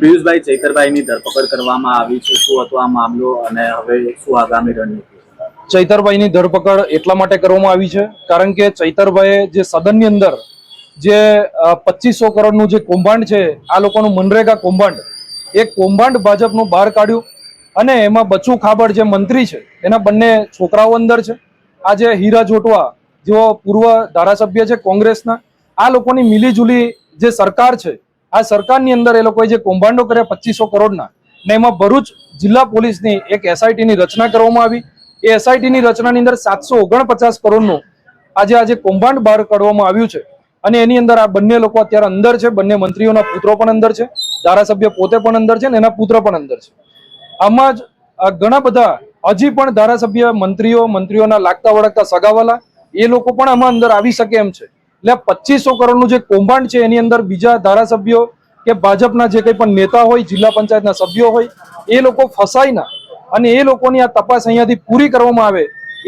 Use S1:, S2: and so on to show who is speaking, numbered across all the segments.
S1: પિયુષભાઈ ચૈતરભાઈની ધરપકડ કરવામાં આવી છે. શું હતો આ મામલો અને હવે શું આગામી રણનીતિ?
S2: ચૈતરભાઈની ધરપકડ એટલા માટે કરવામાં આવી છે કારણ કે ચૈતરભાઈએ જે સદનની અંદર જે પચીસો કરોડનું જે કૌભાંડ છે, આ લોકોનું મનરેગા કૌભાંડ, એ કૌભાંડ ભાજપનું બહાર કાઢ્યું અને એમાં બચુ ખાબડ જે મંત્રી છે, એના બંને છોકરાઓ અંદર છે. આ જે હીરા જોટવા જેઓ પૂર્વ ધારાસભ્ય છે કોંગ્રેસના, આ લોકોની મિલીજુલી જે સરકાર છે આ સરકારની અંદર એ લોકોએ જે કૌભાંડો કર્યા પચીસો કરોડના, ને એમાં ભરૂચ જિલ્લા પોલીસની એક એસઆઈટીની રચના કરવામાં આવી. એ એસઆઈટીની રચનાની અંદર સાતસો ઓગણપચાસ કરોડનું આજે આજે કૌભાંડ બહાર કાઢવામાં આવ્યું છે. અને એની અંદર આ બંને લોકો અત્યારે અંદર છે, બંને મંત્રીઓના પુત્રો પણ અંદર છે, ધારાસભ્ય પોતે પણ અંદર છે ને એના પુત્ર પણ અંદર છે. આમાં જ ઘણા બધા હજી પણ ધારાસભ્ય મંત્રીઓ, મંત્રીઓના લાગતા વળગતા સગાવાલા એ લોકો પણ આમાં અંદર આવી શકે એમ છે. એટલે પચીસો કરોડનું જે કૌભાંડ છે એની અંદર બીજા ધારાસભ્યો કે ભાજપના જે કંઈ પણ નેતા હોય, જિલ્લા પંચાયતના સભ્યો હોય, એ લોકો ફસાઈ ના અને એ લોકોની આ તપાસ અહીંયાથી પૂરી કરવામાં આવે.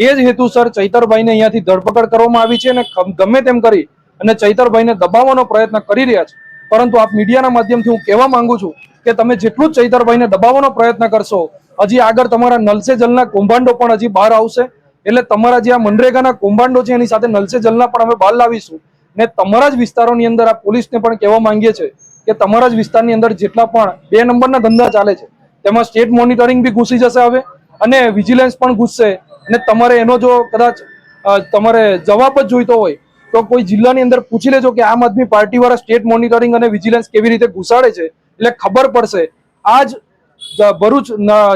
S2: એ જ હેતુસર ચૈતરભાઈને અહીંયાથી ધરપકડ કરવામાં આવી છે અને ગમે તેમ કરી અને ચૈતરભાઈને દબાવવાનો પ્રયત્ન કરી રહ્યા છે. પરંતુ આપ મીડિયાના માધ્યમથી હું કહેવા માંગુ છું કે તમે જેટલું જ ચૈતરભાઈને દબાવવાનો પ્રયત્ન કરશો, હજી આગળ તમારા નલસે જલના કૌભાંડો પણ હજી બહાર આવશે. એટલે તમારા જે આ મનરેગાના કૌભાંડો છે, એની સાથે નલસે જલના પણ અમે બહાર લાવીશું. ને તમારા જ વિસ્તારોની અંદર આ પોલીસને પણ કહેવા માંગીએ છીએ કે તમારા જ વિસ્તારની અંદર જેટલા પણ બે નંબરના ધંધા ચાલે છે, તેમાં સ્ટેટ મોનિટરિંગ બી ઘૂસી જશે હવે અને વિજિલન્સ પણ ઘૂસશે. અને તમારે એનો જો કદાચ તમારે જવાબ જ જોઈતો હોય, તો કોઈ જિલ્લાની અંદર પૂછી લેજો કે આમ આદમી પાર્ટી વાળા સ્ટેટ મોનિટરિંગ અને વિજિલન્સ કેવી રીતે ઘુસાડે છે. એટલે ખબર પડશે. આજ જ ભરૂચ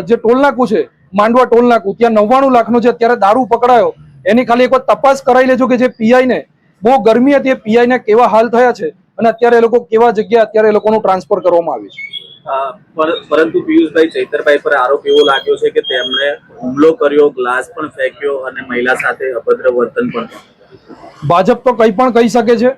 S2: જે ટોલનાકું છે માંડવા ટોલ નાકું. ત્યાં નવ્વાણું લાખનો છે અત્યારે દારૂ પકડાયો એની ખાલી એક તપાસ કરાવી લેજો કે જે પીઆઈ ને બહુ ગરમી હતી એ પીઆઈ ને કેવા હાલ થયા છે અને અત્યારે એ લોકો કેવા જગ્યા અત્યારે એ લોકોનું ટ્રાન્સફર કરવામાં આવ્યું છે.
S1: પરંતુ પિયુષભાઈ ચૈતરભાઈ પર આરોપ એવો લાગ્યો છે કે તેમણે હુમલો કર્યો ગ્લાસ પણ ફેંક્યો અને મહિલા સાથે અભદ્ર વર્તન પણ
S2: ભાજપ તો કંઈ પણ કહી શકે છે.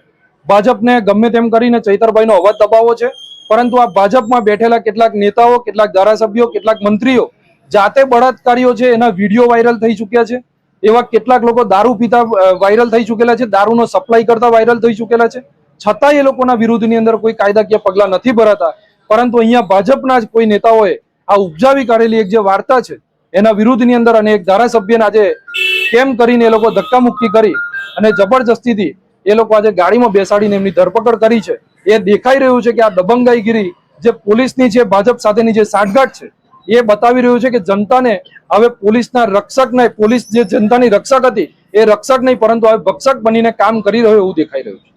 S2: ભાજપને ગમે તેમ કરીને ચૈતરભાઈનો અવાજ દબાવો છે. પરંતુ આ ભાજપમાં બેઠેલા કેટલાક નેતાઓ કેટલાક ધારાસભ્યો કેટલાક મંત્રીઓ જાતે બળાત્કારીઓ છે, એના વીડિયો વાયરલ થઈ ચૂક્યા છે, એવા કેટલાક લોકો દારૂ પીતા વાયરલ થઈ ચૂકેલા છે, દારૂનો સપ્લાય કરતા વાયરલ થઈ ચૂકેલા છે. છતાં એ લોકોના વિરુદ્ધની અંદર કોઈ કાયદાકીય પગલાં નથી ભરાતા. પરંતુ અહીંયા ભાજપના જ કોઈ નેતાઓએ આ ઉપજાવી કાઢેલી એક જે વાર્તા છે, એના વિરુદ્ધની અંદર અને એક ધારાસભ્યને આજે કેમ કરીને એ લોકો ધક્કામુક્કી કરી અને જબરજસ્તીથી એ લોકો આજે ગાડીમાં બેસાડીને એમની ધરપકડ કરી છે, એ દેખાઈ રહ્યું છે કે આ દબંગાઈગીરી જે પોલીસની છે, ભાજપ સાથેની જે સાંઠગાંઠ છે એ બતાવી રહ્યું છે કે જનતાને હવે પોલીસના રક્ષક નહીં, પોલીસ જે જનતાની રક્ષક હતી, એ રક્ષક નહીં, પરંતુ હવે ભક્ષક બનીને કામ કરી રહ્યો એવું દેખાઈ રહ્યું છે.